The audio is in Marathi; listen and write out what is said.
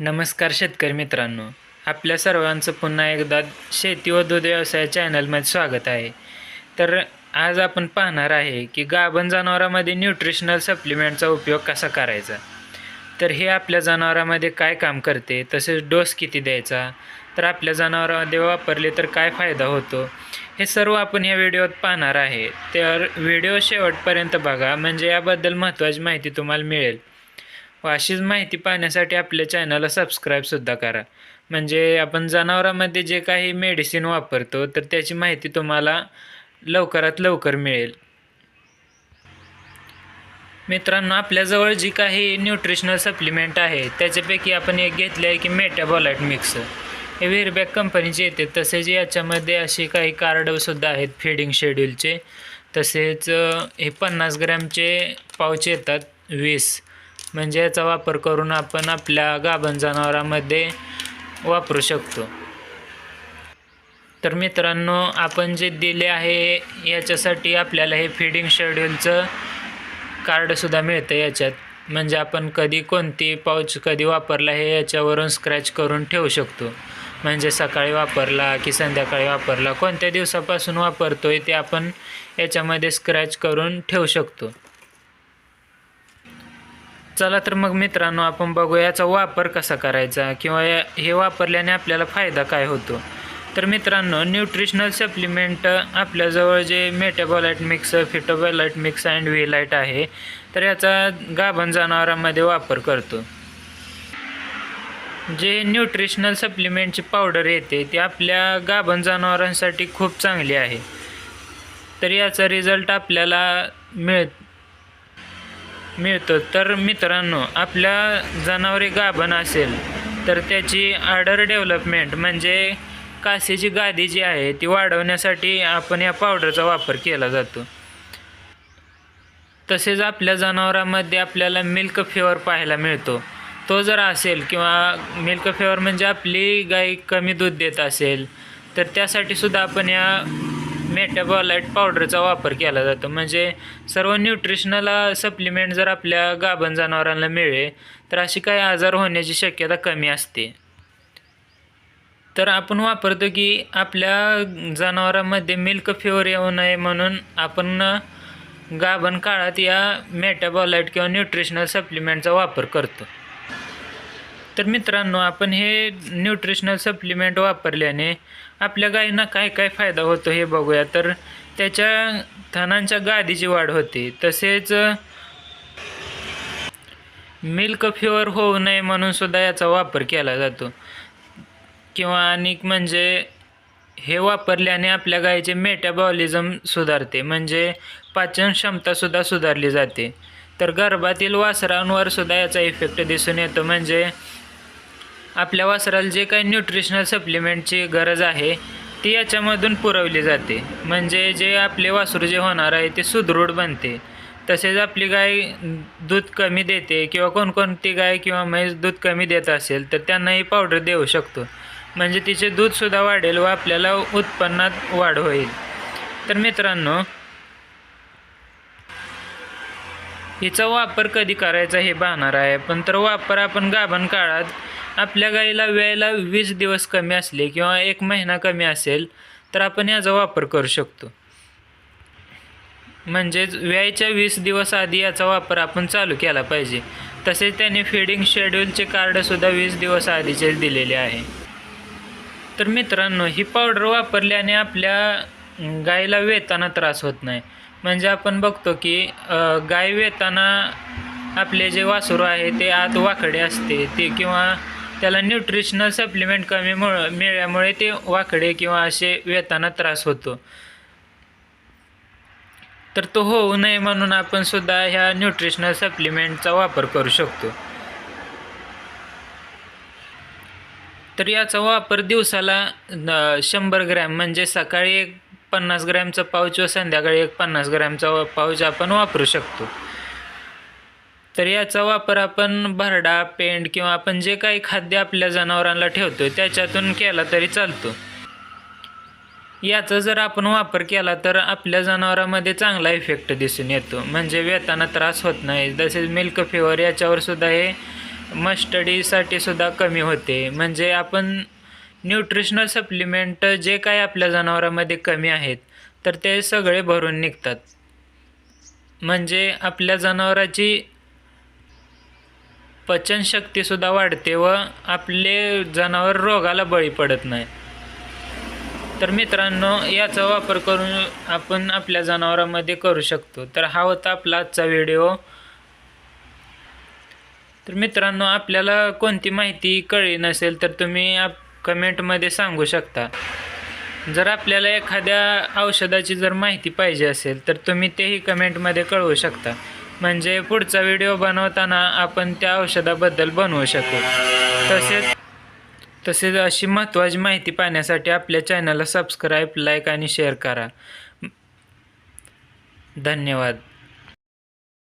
नमस्कार शेतकरी मित्रांनो. आपल्या सर्वांचं पुन्हा एकदा शेती व दूध व्यवसाय चॅनलमध्ये स्वागत आहे. तर आज आपण पाहणार आहे की गाभण जनावरामध्ये न्यूट्रिशनल सप्लिमेंटचा उपयोग कसा करायचा? तर हे आपल्या जनावरामध्ये काय काम करते? तसेच डोस किती द्यायचा? तर आपल्या जनावरामध्ये वापरले तर काय फायदा होतो? हे सर्व आपण या व्हिडिओत पाहणार आहे. तर व्हिडिओ शेवटपर्यंत बघा. म्हणजे याबद्दल महत्त्वाची माहिती तुम्हाला मिळेल. व अशीच माहिती पाहण्यासाठी आपल्या चॅनलला सबस्क्राईबसुद्धा करा. म्हणजे आपण जनावरांमध्ये जे काही मेडिसिन वापरतो तर त्याची माहिती तुम्हाला लवकरात लवकर मिळेल. मित्रांनो आपल्याजवळ जी काही न्यूट्रिशनल सप्लिमेंट आहे त्याच्यापैकी आपण एक घेतले आहे की मेटाबॉलाइट मिक्स हे व्हिरबॅक कंपनीचे येते. तसेच याच्यामध्ये असे काही कार्डसुद्धा आहेत फिडिंग शेड्यूलचे तसेच हे पन्नास ग्रॅमचे पाऊच येतात वीस. म्हणजे याचा वापर करून आपण आपल्या गाभण जनावरांमध्ये वापरू शकतो. तर मित्रांनो आपण जे दिले आहे याच्यासाठी आपल्याला हे फिडिंग शेड्यूलचं कार्डसुद्धा मिळतं याच्यात. म्हणजे आपण कधी कोणती पाऊच कधी वापरला हे याच्यावरून स्क्रॅच करून ठेवू शकतो. म्हणजे सकाळी वापरला की संध्याकाळी वापरला कोणत्या दिवसापासून वापरतो आहे ते आपण याच्यामध्ये स्क्रॅच करून ठेवू शकतो. चला तर मग मित्रांनो आपण बघू याचा वापर कसा करायचा किंवा या हे वापरल्याने आपल्याला फायदा काय होतो. तर मित्रांनो न्यूट्रिशनल सप्लिमेंट आपल्याजवळ जे मेटाबॉलाइट मिक्स फिटोबॉलाइट मिक्स अँड व्हीलाइट आहे तर याचा गाभण जनावरांमध्ये वापर करतो. जे न्यूट्रिशनल सप्लिमेंटची पावडर येते ती आपल्या गाभण जनावरांसाठी खूप चांगली आहे. तर याचा रिझल्ट आपल्याला मिळ मिळतो. तर मित्रांनो आपल्या जनावरे गाभण असेल तर त्याची आर्डर डेव्हलपमेंट म्हणजे कासेची गादी जी आहे ती वाढवण्यासाठी आपण या पावडरचा वापर केला जातो. तसेच आपल्या जनावरांमध्ये आपल्याला मिल्क फेवर पाहायला मिळतो. तो जर असेल किंवा मिल्क फेवर म्हणजे आपली गाय कमी दूध देत असेल तर त्यासाठी सुद्धा आपण या मेटाबॉलाइट पावडरचा वापर केला जातो. म्हणजे सर्व न्यूट्रिशनल सप्लिमेंट जर आपल्या गाभण जनावरांना मिळेल तर अशी काही आजार होण्याची शक्यता कमी असते. तर आपण वापरतो की आपल्या जनावरांमध्ये मिल्क फेवर येऊ नये म्हणून आपण गाभण काळात या मेटाबॉलाइट किंवा न्यूट्रिशनल सप्लिमेंटचा वापर करतो. तर मित्रांनो आपण हे न्यूट्रिशनल सप्लिमेंट वापरल्याने आपल्या गायींना काय काय फायदा होतो हे बघूया. तर त्याच्या थनांच्या गादीची वाढ होते. तसेच मिल्क फ्युअर होऊ नये म्हणून सुद्धा याचा वापर केला जातो. किंवा अनेक म्हणजे हे वापरल्याने आपल्या गायीचे मेटाबॉलिझम सुधारते. म्हणजे पाचन क्षमतासुद्धा सुधारली जाते. तर गर्भातील वासरांवर सुद्धा याचा इफेक्ट दिसून येतो. म्हणजे आपल्या वासराला जे काही न्यूट्रिशनल सप्लिमेंटची गरज आहे ती याच्यामधून पुरवली जाते. म्हणजे जे आपले वासरू जे होणार आहे ते सुदृढ बनते. तसेच आपली गाय दूध कमी देते किंवा कोणकोणती गाय किंवा म्हैस दूध कमी देत असेल तर त्यांनाही पावडर देऊ शकतो. म्हणजे तिचे दूधसुद्धा वाढेल व आपल्याला उत्पन्नात वाढ होईल. तर मित्रांनो हिचा वापर कधी करायचा हे पाहणार आहे. पण तर वापर आपण गाभण काळात आपल्या गाईला वेळेला वीस दिवस कमी असले किंवा एक महिना कमी असेल तर आपण याचा वापर करू शकतो. म्हणजेच व्यायच्या वीस दिवस आधी याचा वापर आपण चालू केला पाहिजे. तसेच त्यांनी फिडिंग शेड्यूलचे कार्डसुद्धा वीस दिवस आधीचेच दिलेले आहे. तर मित्रांनो ही पावडर वापरल्याने आपल्या गायीला वेताना त्रास होत नाही. म्हणजे आपण बघतो की गाय वेताना आपले जे वासरू आहे ते आत वाकडे असते ते किंवा त्याला न्यूट्रिशनल सप्लिमेंट कमी मुळ मिळाल्यामुळे ते वाकडे किंवा असे वेताना त्रास होतो. तर तो होऊ नये म्हणून आपण सुद्धा ह्या न्यूट्रिशनल सप्लिमेंटचा वापर करू शकतो. तर याचा वापर दिवसाला शंभर ग्रॅम म्हणजे सकाळी एक पन्नास ग्रॅमचा पाऊच व संध्याकाळी एक पन्नास ग्रॅमचा पाऊच आपण वापरू शकतो. तर याचा वापर आपण भरडा पेंड किंवा आपण जे काही खाद्य आपल्या जनावरांना ठेवतो त्याच्यातून केला तरी चालतो. याचा जर आपण वापर केला तर आपल्या जनावरांमध्ये चांगला इफेक्ट दिसून येतो. म्हणजे वेताना त्रास होत नाही. तसेच मिल्क फेवर याच्यावर सुद्धा हे मस्टडीसाठी सुद्धा कमी होते. म्हणजे आपण न्यूट्रिशनल सप्लिमेंट जे काही आपल्या जनावरांमध्ये कमी आहेत तर ते सगळे भरून निघतात. म्हणजे आपल्या जनावराची पचनशक्तीसुद्धा वाढते व आपले जनावर रोगाला बळी पडत नाही. तर मित्रांनो याचा वापर करून आपण आपल्या जनावरांमध्ये करू शकतो. तर हा होता आपला आजचा व्हिडिओ. तर मित्रांनो आपल्याला कोणती माहिती कळली नसेल तर तुम्ही आप कमेंटमध्ये सांगू शकता. जर आपल्याला एखाद्या औषधाची जर माहिती पाहिजे असेल तर तुम्ही तेही कमेंटमध्ये कळवू शकता. म्हणजे पुढचा व्हिडिओ बनवताना आपण त्या औषधाबद्दल बनवू शकू. तसेच तसेच अशी महत्त्वाची माहिती पाहण्यासाठी आपल्या चॅनलला सबस्क्राईब लाईक आणि शेअर करा. धन्यवाद.